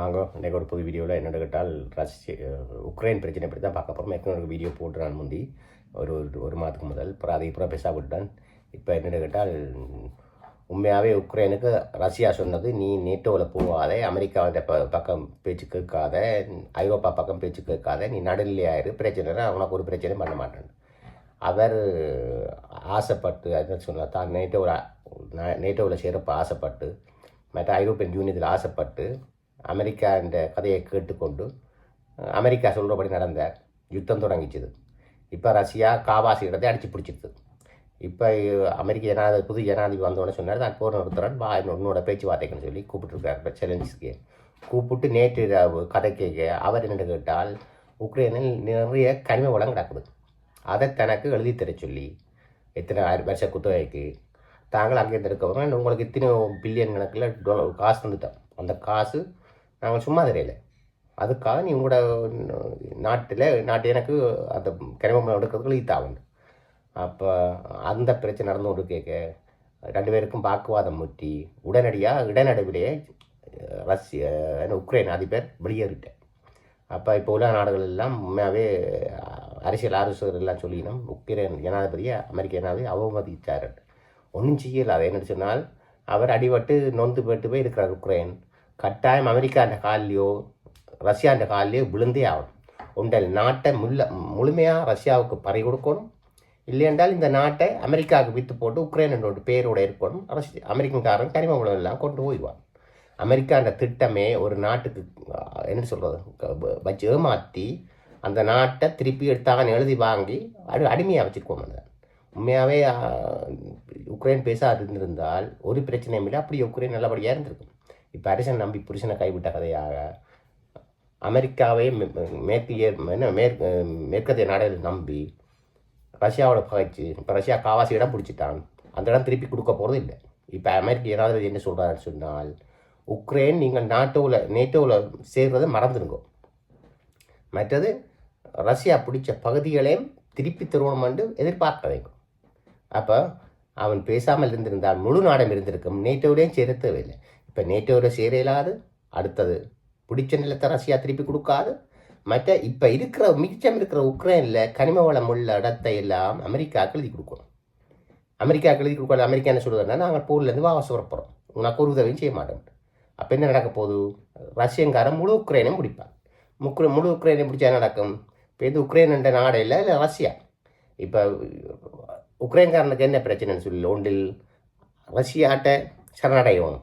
வாங்க. இன்றைக்கு ஒரு புது வீடியோவில் என்னென்னு கேட்டால் ரஷ்ய உக்ரைன் பிரச்சனை பற்றி தான் பார்க்க போகிறோம் ஏற்கனவே ஒரு வீடியோ போட்டுறான் முந்தி. ஒரு ஒரு- ஒரு மாதத்துக்கு முதல். அப்புறம் அதை இப்போ பெருசாக விட்டுட்டேன் இப்போ என்னென்னு கேட்டால் உண்மையாகவே உக்ரைனுக்கு ரஷ்யா சொன்னது நீ நேட்டோவில் போகாத அமெரிக்காவோட ப பக்கம் பேச்சு கேட்காத ஐரோப்பா பக்கம் பேச்சு கேட்காத நீ நடுநிலையாயிரு பிரச்சனை அவனுக்கு ஒரு பிரச்சனையும் பண்ண மாட்டேன். அவர் ஆசைப்பட்டு அது சொன்னார் தான் நேட்டோவில் நேட்டோவில் சேரப்போ ஆசைப்பட்டு மற்ற ஐரோப்பியன் யூனியத்தில் ஆசைப்பட்டு அமெரிக்கா என்ற கதையை கேட்டுக்கொண்டு அமெரிக்கா சொல்கிறபடி நடந்த யுத்தம் தொடங்கிச்சுது. இப்போ ரஷ்யா காவாசி இடத்தை அடித்து பிடிச்சிருது. இப்போ அமெரிக்க ஜனாதிபதி புது ஜனாதிபதி வந்தோடனே சொன்னார் நான் போர் நிறுத்துறேன் வா உன்னோட பேச்சுவார்த்தைக்குன்னு சொல்லி கூப்பிட்டுருக்காரு இப்போ செலன்ஸ்க்கு கூப்பிட்டு நேற்று கதை கேட்க அவர் என்ன கேட்டால் உக்ரைனில் நிறைய கனிம வளம் கிடக்குது. அதை தனக்கு எழுதி தர சொல்லி எத்தனை ஆயிரம் வருஷ குத்தகைக்கு தாங்கள் அங்கேருந்து இருக்கவங்க உங்களுக்கு இத்தனை பில்லியன் கணக்கில் டொலர் காசு தந்துட்டோம். அந்த காசு நாங்கள் சும்மா தெரியல அதுக்காக நீ உங்களோட நாட்டில் நாட்டு எனக்கு அந்த கனிமம் எடுக்கிறதுக்கு எழுதி அப்போ அந்த பிரச்சனை நடந்து கொண்டு கேட்க ரெண்டு பேருக்கும் வாக்குவாதம் முற்றி உடனடியாக இடநடுவிலேயே ரஷ்ய உக்ரைன் அதிபர் வெளியேறிட்டேன் அப்போ இப்போ உலக நாடுகள் எல்லாம் உண்மையாகவே அரசியல் அரசர் எல்லாம் சொல்லினோம் உக்ரைன் ஜனாதிபதியை அமெரிக்க ஜனாதிபதி அவமதித்தார் ஒன்றும் செய்யல. அதை என்ன சொன்னால் அவர் அடிபட்டு நொந்து போட்டு போய் இருக்கிறார் உக்ரைன். கட்டாயம் அமெரிக்காண்ட கால்லையோ ரஷ்யாண்ட காலிலையோ விழுந்தே ஆகணும். உண்டல் நாட்டை முல்ல முழுமையாக ரஷ்யாவுக்கு பறி கொடுக்கணும். இல்லையென்றால் இந்த நாட்டை அமெரிக்காவுக்கு விற்று போட்டு உக்ரைன் என்னோட பேரோட இருக்கணும். ரஷ்ய அமெரிக்கன்காரன் கனிம வளம் எல்லாம் கொண்டு போயிடுவான் அமெரிக்கான்ற திட்டமே ஒரு நாட்டுக்கு என்ன சொல்கிறது வச்சு ஏமாற்றி அந்த நாட்டை திருப்பி எடுத்தாக எழுதி வாங்கி அடி அடிமையாக வச்சுருக்கோம் உண்மையாகவே உக்ரைன் பேச இருந்திருந்தால் ஒரு பிரச்சனையும் இல்லை. அப்படி உக்ரைன் நல்லபடியாக இருந்திருக்கும். இப்போ அரசன் நம்பி புருஷனை கைவிட்ட கதையாக அமெரிக்காவை மே- மேற்கிய என்ன மேற்கு மேற்கத்திய நாடுகளை நம்பி ரஷ்யாவோட பகைச்சு இப்போ ரஷ்யா காவாசி இடம் பிடிச்சிட்டான். அந்த இடம் திருப்பி கொடுக்க போகிறது இல்லை. இப்போ அமெரிக்கா ஏதாவது என்ன சொல்கிறாருன்னு சொன்னால் உக்ரைன் நீங்கள் நாட்டோவில் நேட்டோவில் சேர்றதை மறந்துடுங்க மற்றது ரஷ்யா பிடிச்ச பகுதிகளையும் திருப்பி தருவோம் என்று எதிர்பார்க்க அப்போ அவன் பேசாமல் இருந்திருந்தால் முழு நாடம் இருந்திருக்கும். நேட்டோவிலையும் சேர தேவையில்லை இப்போ நேட்டோவில் சேர இயலாது அடுத்தது பிடிச்ச நிலத்தை ரஷ்யா திருப்பி கொடுக்காது. மற்ற இப்போ இருக்கிற மிச்சம் இருக்கிற உக்ரைனில் கனிம வளம் உள்ள இடத்தை எல்லாம் அமெரிக்காவுக்கு எழுதி கொடுக்கணும். அமெரிக்காவுக்கு எழுதி கொடுக்கல அமெரிக்கா என்ன சொல்லுதுன்னா நாங்கள் போர்லேருந்து வாபஸ் வரப்போகிறோம் உனக்கு ஒரு உதவியும் செய்ய மாட்டோம் அப்போ என்ன நடக்க போகுது? ரஷ்யங்காரன் முழு உக்ரைனையும் பிடிப்பான். முக்கு முழு உக்ரைனை பிடிச்சா நடக்கும்? இப்போ இது உக்ரைன் என்ற நாடு இல்லை இல்லை ரஷ்யா. இப்போ உக்ரைன்காரனுக்கு என்ன பிரச்சனைன்னு சொல்லி ஒன்றில் ரஷ்யாட்ட சரணடையும்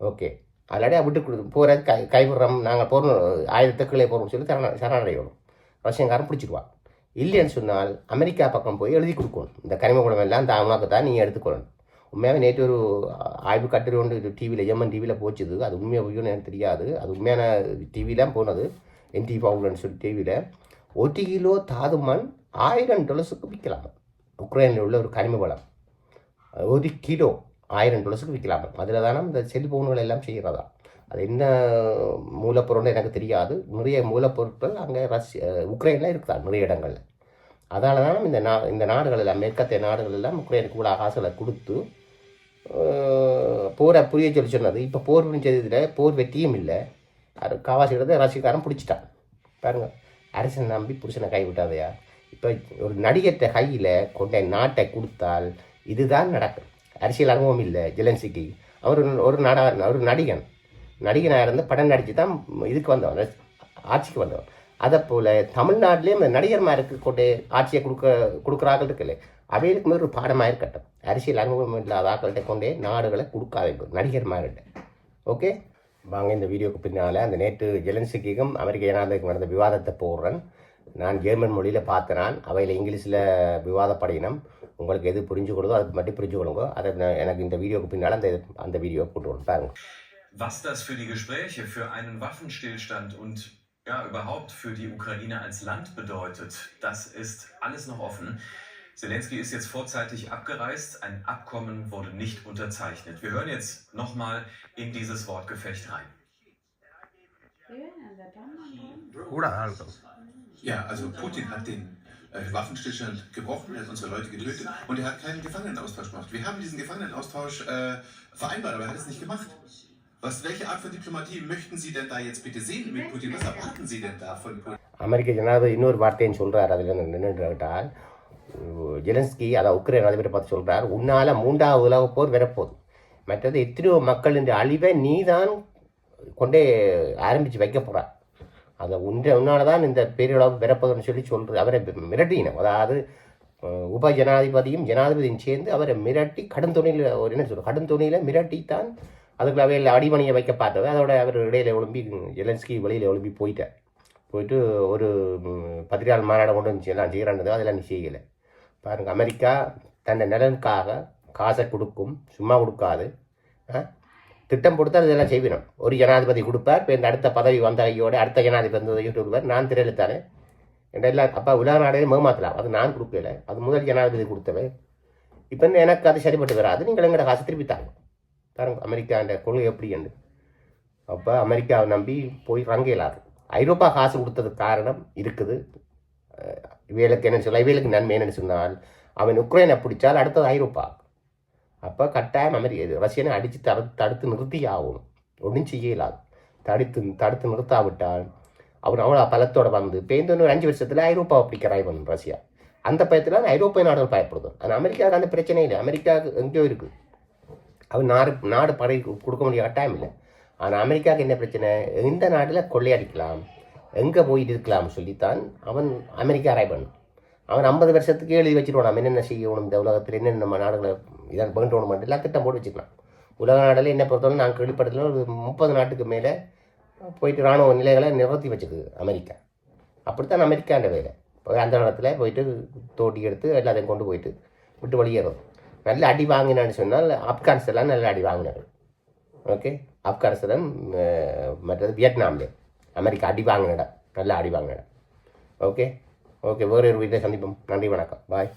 ஓகே. ஆல்ரெடி விட்டு கொடு போகிற கை கைவிடுறோம் நாங்கள் போகிறோம் ஆயுதத்துக்குள்ளே போகிறோம்னு சொல்லி சரண சரணடையணும். ரஷ்யங்காரன் பிடிச்சிடுவான் இல்லைன்னு சொன்னால் அமெரிக்கா பக்கம் போய் எழுதி கொடுக்கணும். இந்த கனிம குளம் எல்லாம் தான் தான் நீ எடுத்துக்கொள்ளணும். உண்மையாகவே நேற்று ஒரு ஆய்வு கட்டுரை ஒன்று டிவியில் எம்என் டிவியில் போச்சுது. அது உண்மையாக பொய்யோன்னு எனக்கு தெரியாது. அது உண்மையான டிவிலாம் போனது. என்டி பவுலன்னு சொல்லி டிவியில் ஒரு கிலோ தாது மண் ஆயிரம் டொலர்ஸுக்கு விற்கலாம். உக்ரைனில் உள்ள ஒரு கனிம வளம். ஒரு கிலோ. ஆயிரம் டாலர்ஸுக்கு விற்கலாம். அதில் தானே இந்த செல்ஃபோன்கள் எல்லாம் செய்கிறதா அது என்ன மூலப்பொருள்னு எனக்கு தெரியாது. நிறைய மூலப்பொருட்கள் அங்கே ரஷ்ய உக்ரைனில் இருக்குதா நிறைய இடங்களில். அதனால தான் இந்த நா இந்த நாடுகள் எல்லாம் மேற்கத்திய நாடுகள் எல்லாம் உக்ரைனுக்கு கூட காசுகளை கொடுத்து போரை புரிய சொல்லி சொன்னது. இப்போ போர் புரிஞ்சதில் போர் வெற்றியும் இல்லை. அது காவாசிக்கிறத ரசிகாரன் பிடிச்சிட்டான். பாருங்க. அரசனை நம்பி புருஷனை கைவிட்டாதையா? இப்போ ஒரு நடிகர்கிட்ட கையில் கொண்ட நாட்டை கொடுத்தால் இதுதான் நடக்கும். அரசியல் அனுபவம் இல்லை ஜெலன்சிக்கு அவர் ஒரு- நாடா ஒரு நடிகன். நடிகனாக இருந்து படம் நடித்து தான் இதுக்கு வந்தவன் ஆட்சிக்கு வந்தவன். அதை போல் தமிழ்நாட்டிலேயும் இந்த நடிகர்மாருக்கு கொண்டு ஆட்சியை கொடுக்க கொடுக்குறார்கள் இருக்குல்ல அவைகளுக்கு ஒரு பாடமாக இருக்கட்டும். அரசியல் அனுபவம் இல்லாத ஆக்கள்கிட்ட கொண்டே நாடுகளை கொடுக்காத நடிகர்மார்கிட்ட. ஓகே? வாங்க இந்த வீடியோக்கு பின்னால் அந்த நேற்று ஜெலன்சிக்கும் அமெரிக்க ஜனாதிபதிக்கும் நடந்த விவாதத்தை போடுறேன். நான் ஜெர்மன் மொழியில் பார்த்தேன் அவையில் இங்கிலீஷில் விவாதப்படினம் உங்களுக்கு எது புரிஞ்சுக்கொடுதோ அது மட்டும் புரிஞ்சுக்கொள்ளுங்க அதை நான் எனக்கு இந்த வீடியோக்கு பின்னால் அந்த அந்த வீடியோ போட்டுருவோம் பாருங்க Was das für die Gespräche, für einen Waffenstillstand und ja, überhaupt für die Ukraine als Land bedeutet, das ist alles noch offen. Zelensky ist jetzt vorzeitig abgereist, ein Abkommen wurde nicht unterzeichnet. Wir hören jetzt nochmal in dieses Wortgefecht rein. Oder also. Ja, also Putin hat den äh, Waffenstillstand gebrochen, er hat unsere Leute getötet und er hat keinen Gefangenenaustausch gemacht. Wir haben diesen Gefangenenaustausch äh, vereinbart, aber er hat es nicht gemacht. Was, welche Art von Diplomatie möchten Sie denn da jetzt bitte sehen mit Putin? Was erwarten Sie denn da von Putin? அமெரிக்க ஜனாதிபதி இன்னொரு வார்த்தையும் சொல்கிறார் அதில் என்னென்னு கேட்டால் Zelensky அதை Ukraine அதிபரை பார்த்து சொல்கிறார் உன்னால் மூன்றாவது உலகப் போர் வரப்போகுது மற்றது எத்தனையோ மக்களின் அழிவை நீதான் கொண்டே ஆரம்பித்து வைக்க போகிற அதை உன்ற உன்னால தான் இந்த பேரிழவு பிறப்பதுன்னு சொல்லி சொல்கிறது அவரை மிரட்டினோம். அதாவது உப ஜனாதிபதியும் ஜனாதிபதியும் சேர்ந்து அவரை மிரட்டி கடும் துணியில் ஒரு என்ன சொல்ற கடும் துணியில் மிரட்டித்தான் அதுக்குள்ள அவையில் அடிமணியை வைக்க பார்த்தவர் அதோட அவர் இடையில ஒழும்பி ஜெலன்ஸ்கி வெளியில் ஒழும்பி போயிட்டார். போயிட்டு ஒரு பத்திரிகால் பத்திரிகையாளர் மாநாடு கொண்டு வந்து எல்லாம் செய்கிறானது அதெல்லாம் நீ செய்யலை. பாருங்க அமெரிக்கா தன்னை நலனுக்காக காசை கொடுக்கும். சும்மா கொடுக்காது. ஆ? திட்டம் கொடுத்தால் இதெல்லாம் செய்வினோம். ஒரு ஜனாதிபதி கொடுப்பார் இப்போ இந்த அடுத்த பதவி வந்த ஐயோட அடுத்த ஜனாதிபதி வந்ததையும் கொடுப்பார் நான் திரையெழுத்தானே என்ற எல்லாம் அப்பா உலக நாடுகளையும் மேமாத்தலாம் அது நான் கொடுக்கல. அது முதல் ஜனாதிபதி கொடுத்தவன் இப்போ எனக்கு அது சரிப்பட்டு வராது. நீங்கள் எங்களோட காசு திருப்பி தாங்க பாருங்க அமெரிக்கா கொள்கை எப்படி என்று. அப்போ அமெரிக்காவை நம்பி போய் ரங்க இயலாது ஐரோப்பா காசு கொடுத்ததுக்கு காரணம் இருக்குது. இவைகளுக்கு என்ன சொல்ல இவைகளுக்கு நன்மை என்னன்னு சொன்னால் அவன் உக்ரைனை பிடிச்சால் அடுத்தது ஐரோப்பா. அப்போ கட்டாயம் அமெரிக்க ரஷ்யனை அடித்து தடு தடுத்து நிறுத்தி ஆகணும் ஒன்றும் செய்ய இல்லாது தடுத்து தடுத்து நிறுத்தாவிட்டால் அவன் அவ்வளோ பலத்தோட வந்து இப்போ ஒரு அஞ்சு வருஷத்தில் ஐரோப்பாவை பிடிக்கிறாய் வந்து ரஷ்யா. அந்த பயத்தில் ஐரோப்பிய நாடுகள் பயப்படுது. ஆனால் அமெரிக்காவுக்கு அந்த பிரச்சனை இல்லை. அமெரிக்காவுக்கு எங்கேயோ இருக்குது அவன் நாடு நாடு படை கொடுக்க முடிய கட்டாயம் இல்லை. ஆனால் அமெரிக்காவுக்கு என்ன பிரச்சனை? எந்த நாட்டில் கொள்ளையடிக்கலாம். எங்கே போயிட்டு இருக்கலாம்னு சொல்லித்தான் அவன் அமெரிக்கா அரை பண்ணும். அவன் ஐம்பது வருஷத்துக்கு எழுதி வச்சுருவோம் நம்ம என்னென்ன செய்யணும்? இந்த உலகத்தில் என்னென்ன நம்ம நாடுகளை இதை வேண்டணும் எல்லாம் திட்டம் போட்டு வச்சுக்கலாம். உலக நாடில் என்ன பொறுத்தவரை நான் கேள்விப்பட்டதில் ஒரு முப்பது நாட்டுக்கு மேலே போயிட்டு இராணுவ நிலைகளை நிறுத்தி வச்சுக்குது அமெரிக்கா. அப்படித்தான் அமெரிக்காண்ட வேலை. இப்போ அந்த இடத்துல போயிட்டு தோட்டி எடுத்து எல்லாத்தையும் கொண்டு போயிட்டு விட்டு வெளியேறும் நல்ல அடி வாங்கினான்னு சொன்னால் ஆப்கானிஸ்தான் நல்ல அடி வாங்கினார்கள் ஓகே? ஆப்கானிஸ்தான் மற்றது வியட்நாம்லே. அமெரிக்கா அடி வாங்கின இடம் நல்ல அடி வாங்கின இடம் ஓகே? ஓகே வேறு ஒரு வீட்டில் சந்திப்போம். நன்றி வணக்கம். பாய்